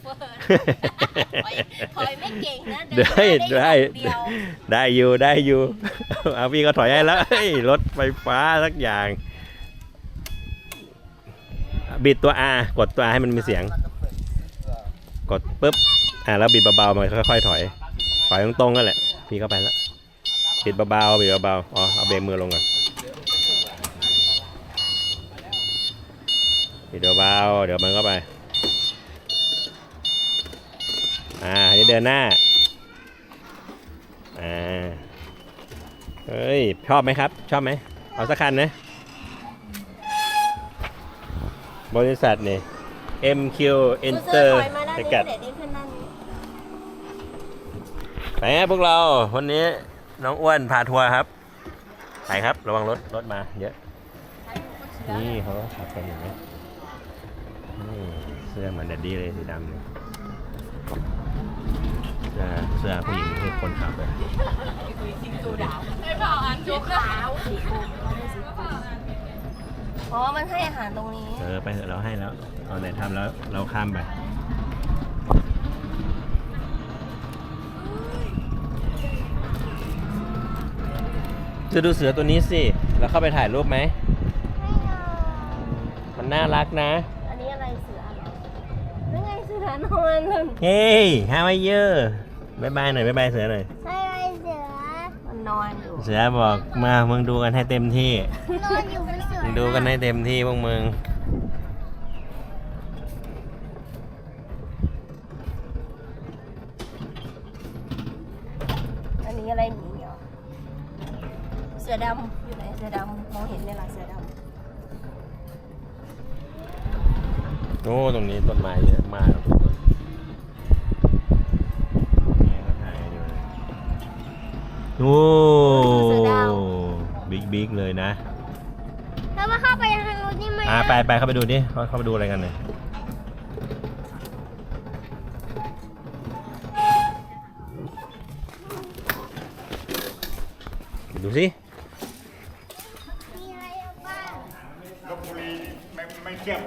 เฟอร์ถอยถอยไม่เก่งนะเนได้หน้าได้อย่างเดียวได้อยู่ได้อยู่เอาพี่ก็ถอยให้แล้วเฮ้ยรถไฟฟ้าสักอย่าง บิดตัว R กดตัว R ให้มันมีเสียง กดปุ๊บอ่าแล้วบิดเบาๆมันค่อยๆถอยถอยตรงๆนั่นแหละ พี่เข้าไปแล้วบิดเบาๆบิดเบาๆอ๋อเอาเบรกมือลงก่อนบิดเบาๆเดี๋ยวมันก็ไป อ่าอันนี้เดินหน้า อ่า เฮ้ย ชอบไหมครับ ชอบไหม เอาสักคันนะ บริษัทนี่ MQ Enter เสื้อถอยมาด้านจนี้กัด เดี๋ยวนี้ขึ้นด้านนี้ไปฮะพวกเราวันนี้น้องอ้วนพาทัวร์ครับ ไปครับระวังรถรถมาเยอะ นี่เขาก็ขับกันอย่างนี้นี่เสื้อเหมือนแดดดี้เลยสีดำเนี่ย เสื้อเสื้อผู้หญิงที่คนขับเลยอ๋อมันให้อาหารตรงนี้ เออไปเถอะเราให้แล้วเอาไหนทำแล้วเราข้ามไปจะดูเสือตัวนี้สิ แล้วเข้าไปถ่ายรูปไหม มันน่ารักนะ นั่นไงเสือนอนนั่นเฮ้ย how are you บายบายหน่อยบายบายเสือหน่อย ใช่ไรเสือ มันนอนอยู่ เสือบอกมามึงดูกันให้เต็มที่ นอนอยู่บนเสือมึงดูกันให้เต็มที่พวกมึง อันนี้อะไรหมีเหรอ เสือดำอยู่ไหนเสือดำมองเห็นไหมล่ะเสือด โอ้ตรงนี้ต้นไม้เยอะมากเนี่ยก็ถ่ายอยู่เลยโอ้บิ๊กบิ๊กเลยนะแล้วมาเข้าไปทางนู้นนี่ไหมอ่าไปไปเข้าไปดูดิเขาเข้าไปดูอะไรกันเนี่ยดูสิมีอะไรบ้าง ลบบุรีไม่ไม่เทียบ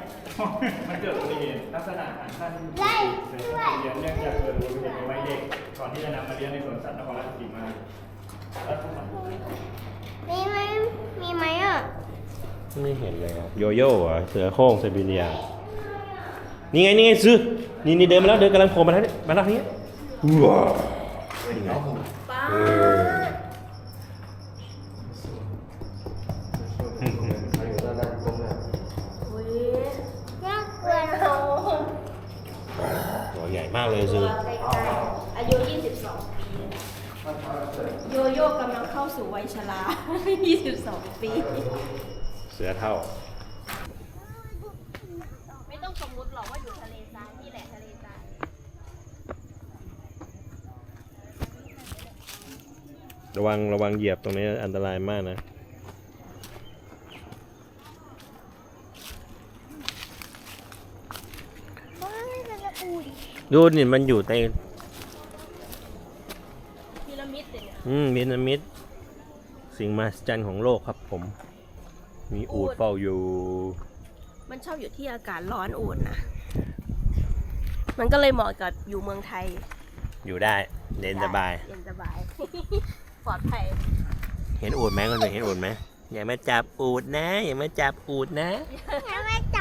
มันเกิดอุบัติเหตุลักษณะการท่านไล่ด้วย เลี้ยงเนื่องจากเกิดอุบัติเหตุในวัยเด็ก ก่อนที่จะนำมาเลี้ยงในสวนสัตว์นครราชสีมาแล้วทุกคนมีไหมมีไหมอะไม่เห็นเลยอะโยโย่เหรอเสือโคร่งไซบีเรีย นี่ไงนี่ไงซื้อ นี่นี่เดินมาแล้วเดินกำลังโผล่มาแล้วเนี่ยมาแล้วทางนี้ว้าวนี่ไงำป้า เลยซื้อใกล้ๆอายุ 22 ปีโยโย่กำลังเข้าสู่วัยชรา 22 ปี เสือเท่า ไม่ต้องสมมุติหรอกว่าอยู่ทะเลทรายนี่แหละทะเลทราย ระวังระวังเหยียบตรงนี้อันตรายมากนะ ว้ายมันจะอุ่น ดูนี่มันอยู่ในพีระมิดเนี่ยอืมพีระมิดสิ่งมหัศจรรย์ของโลกครับผม มีอูดเฝ้าอยู่ มันชอบอยู่ที่อากาศร้อนอุ่นนะ มันก็เลยเหมาะกับอยู่เมืองไทย อยู่ได้เย็นสบาย เย็นสบาย ปลอดภัย เห็นอูดไหมคนอื่นเห็นอูดไหมอย่ามาจับอูดนะ อย่ามาจับอูดนะแล้วไม่จับ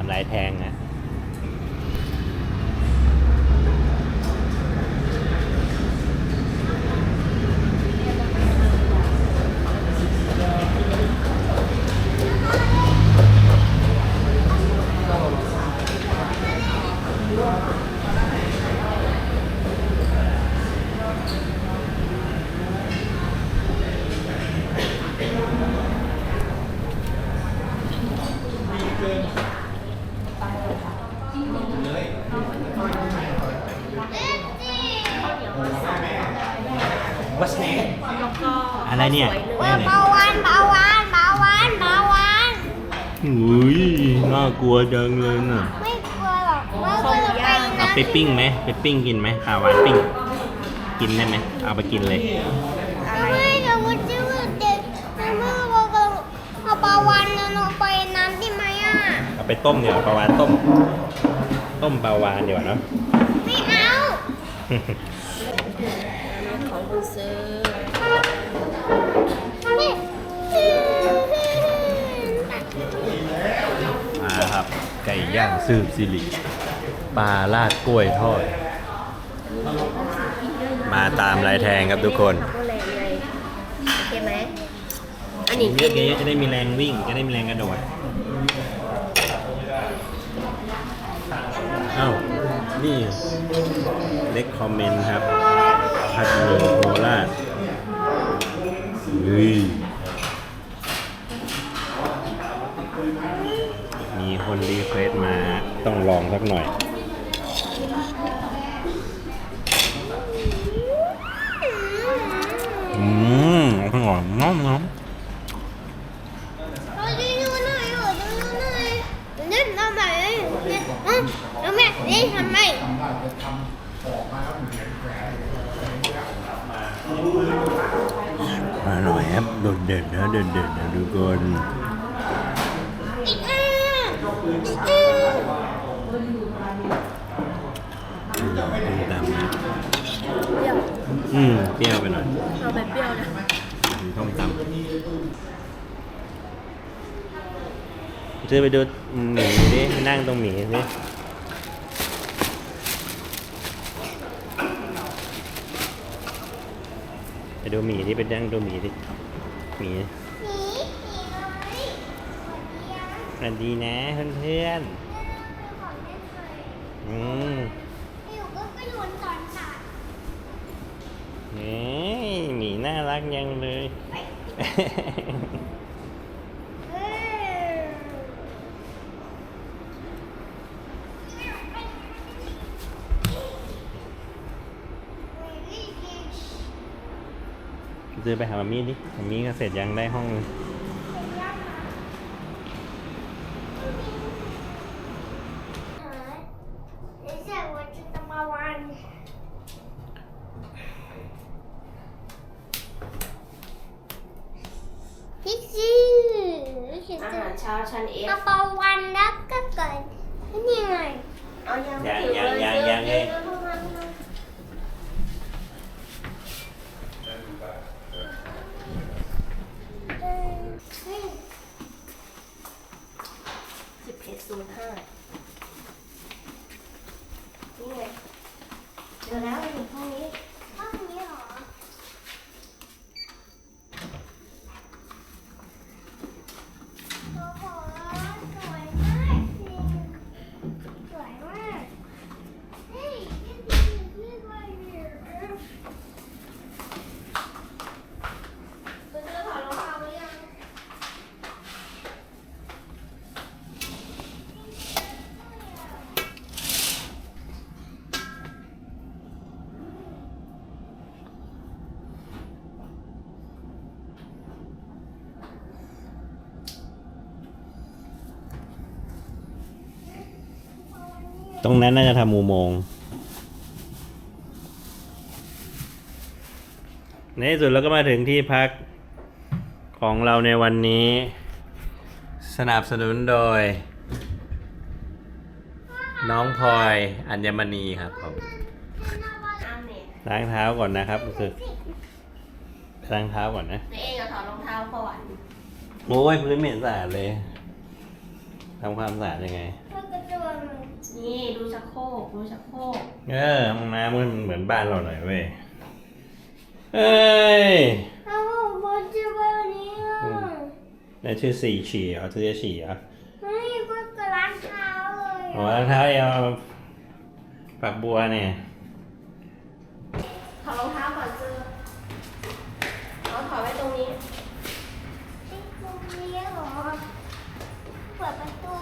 ามลายแทงอะ What's that อะไรเนี่ยเว่าเบาหวานเบาหวานเบาหวานเบาหวานอุ้ยน่ากลัวจังเลยน่ะไม่กลัวหรอกว่าก็จะไปเอานะไปปิ้งไหมไปปิ้งกินไหมปลาหวานปิ้ง กินได้ไหมเอาไปกินเลยอะไรไม่เราก็จะเด็กเราไม่เราก็เอาปลาวานนั้นออกไปน้ำได้ไหมอะเอาไปต้มเดี๋ยวาปลาวานต้ม ต้มปลาวานเดี๋ยวาเนาะไม่เอา ของคุณซื้อมาครับ ไก่ย่างสืบสิริปลาลาดกล้วยทอด มาตามลายแทงครับทุกคนทำก็แรงไงโอเคไหมอันนี้เยกิอะนๆจะได้มีแรงวิ่ง จะได้มีแรงกระโดดเอ้านี่เล็กคอมเมนต์ครับัดหมี่โคราชเฮ้ยมีคนรีเควส์มาต้องลองสักหน่อย อืมอร่อยน้อมน้อมเราดูดูหน่อยดูดูหน่อยเล่นทำ มเล่นอืมแล้วแม่เล่นทำไมมาหน่อยครับโดดเด่นนะเด่นเด่นนะทุกคนอีกอะอีกอะต้มตำนะเปรี้ยวอืมเปรี้ยวไปหน่อยเอาไปเปรี้ยวนะต้มตำเจอไปดูหมีดินั่งตรงหมีดิไป ดูหมีดิไปนั่งดูหมีดิหมีหนีหนีเลยสวัสดีนะเพื่อนของเล่นเลยๆอืมอยู่ก็ไปโดนสอนสาดเฮ้ยหมีน่ารักยังเลย เจอไปหามามีดิมามีก็เสร็จยังได้ห้องนึงเดี๋ยวจะว่าจะตะมาวันที่ชื่อาหารเช้าชั้นเอฟกระเป๋าวันแล้วก็เกิดนี่ไงเอายังไม่ ยัง ถึง ยัง เลย ยังยังเลย สิบเอ็ดศูนย์ห้านี่ไงเจอแล้วอยู่ห้องนี้ ห้องนี้เหรอโอ้โหสวยมากสิสวยมากเฮ้ยนี่คือที่ไว้เนี่ย คุณซื้อถอดรองเท้าหรือยัง ตรงนั้นน่าจะทำอุโมงค์ในที่สุดเราก็มาถึงที่พักของเราในวันนี้ สนับสนุนโดย น้องพลอยอัญมณีครับผมอ้ามเนี่ยล้างเท้าก่อนนะครับรู้สึกล้างเท้าก่อนนะในเองอะถอดรองเท้าก่อนโอ้ยพื้นเหม็นสะอาดเลยทำความสะอาดยังไงแล้วก็ตัวมั นนี่ดูชักโครกดูชักโครกเออห้องน้ำมันเหมือนบ้านเราหน่อยเว้ยเอ้ยเอาบอลจะแบบนี้อะนั่นชื่อสี่ฉี่เหรอชื่อจะฉี่เหรอไม่ก็กระล้างเท้าเลยอ๋ออะรองเท้าเอาฝักบัวเนี่ย ถอดรองเท้าก่อนซื้อเอาถอดไว้ตรงนี้ ไอ้ตรงนี้เหรอเปิดประตู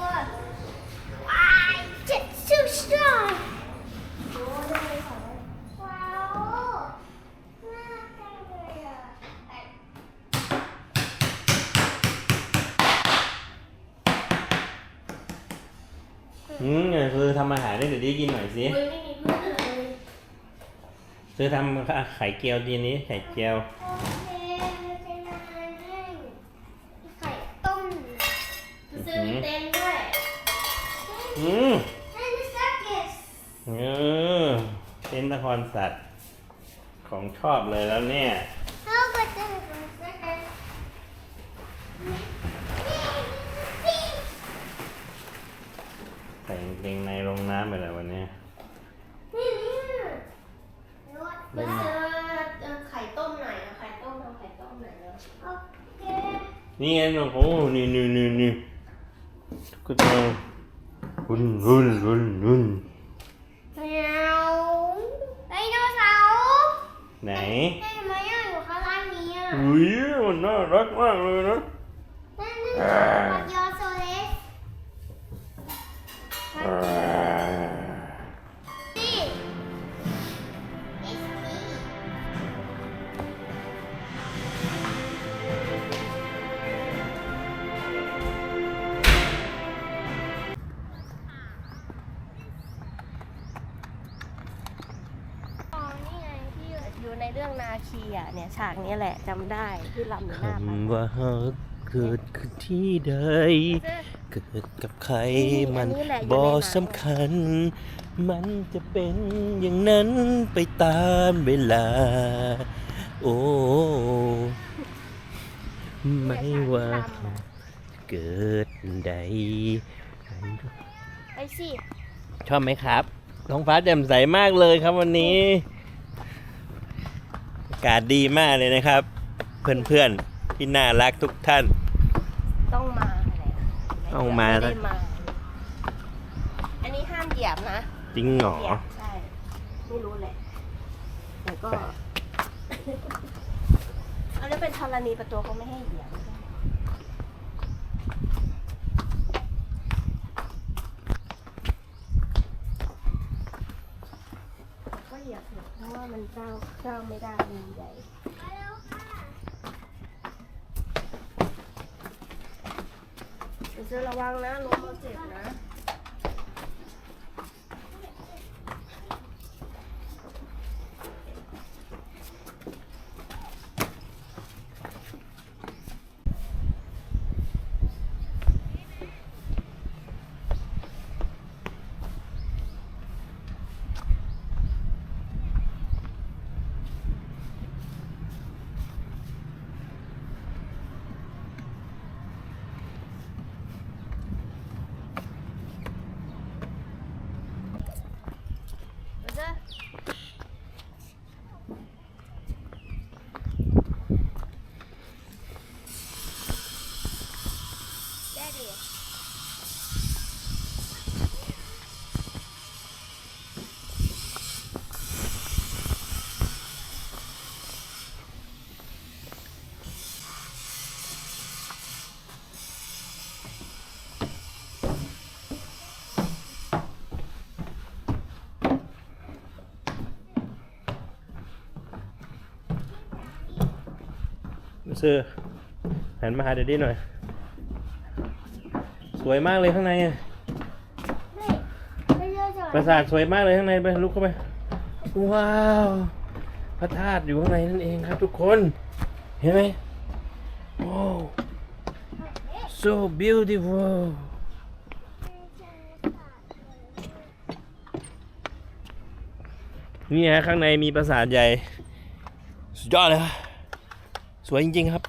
ว้ายเจ็ดสิบสองโอ้ได้เลยค่ะว้าวน่าจังเลยอะ อืมเนี่ยคือทำอาหารให้เดี๋ยวดีกินหน่อยสิอุ้ยไม่มีเพื่อนเลยซื้อทำไข่เจียวทีนี้ไข่เจียวโอเคมันเป็นอะไรให้ไข่ต้มซื้อมีเต็นท์ด้วยอืมให้มิสเตอร์เกสเออเป็นนครสัตว์ของชอบเลยแล้วเนี่ย เขาก็จะเป็นมิสเตอร์เกสนี่ ใส่กางเกงในลงน้ำไปแล้ววันนี้ นี่นี่รถ มาซื้อเอ่อไข่ต้มหน่อยนะไข่ต้มทำไข่ต้มหน่อยแล้ว โอเค นี่ไงโอ้โหนี่นี่นี่นี่ก็ต้องหุ่นหุ่นหุ่นหุ่นแมวไดโนเสาร์ไหนเห็นไหมอะอยู่ข้างล่างนี้อะอุ้ยมันน่ารักมากเลยนะนั่นนี่ปัดยอโนาคีอะเนี่ยฉากนี้แหละจำได้ที่ลำอยู่หน้าบ้านคำว่าฮักเกิดขึ้นที่ใด เกิดกับใครมันบอสำคัญ มันจะเป็นอย่างนั้นไปตามเวลา โอ้ไม่ว่าเกิดใด ไปสิ ชอบไหมครับท้องฟ้าแจ่มใสมากเลยครับวันนี้อา กาศดีมากเลยนะครับ เพื่อนๆที่น่ารักทุกท่าน ต้องมาแหละต้องมา ไได้มาอันนี้ห้ามเหยียบนะจริงเหรอ เหยียบใช่ไม่รู้แหละแต่ก็ อันนี้เป็นธรณีประตูเขาไม่ให้เหยียบก็เหยียบเถ อะเพราะว่ามันก้าวก้าวไม่ได้มันใหญ่เดี๋ยวระวังนะลมมาเจ็บนะ ซื้อหันมาหาเดดดี้หน่อย สวยมากเลยข้างในอะเฮ้ยไปเจอจอดปราสาทสวยมากเลยข้างในไปลุกเข้าไป ว้าว พระธาตุอยู่ข้างในนั่นเองครับทุกคน เห็นไหมโอ้ so beautiful นี่ฮะข้างในมีปราสาทใหญ่ สุดยอดเลยครับ สวยจริง ๆ ครับ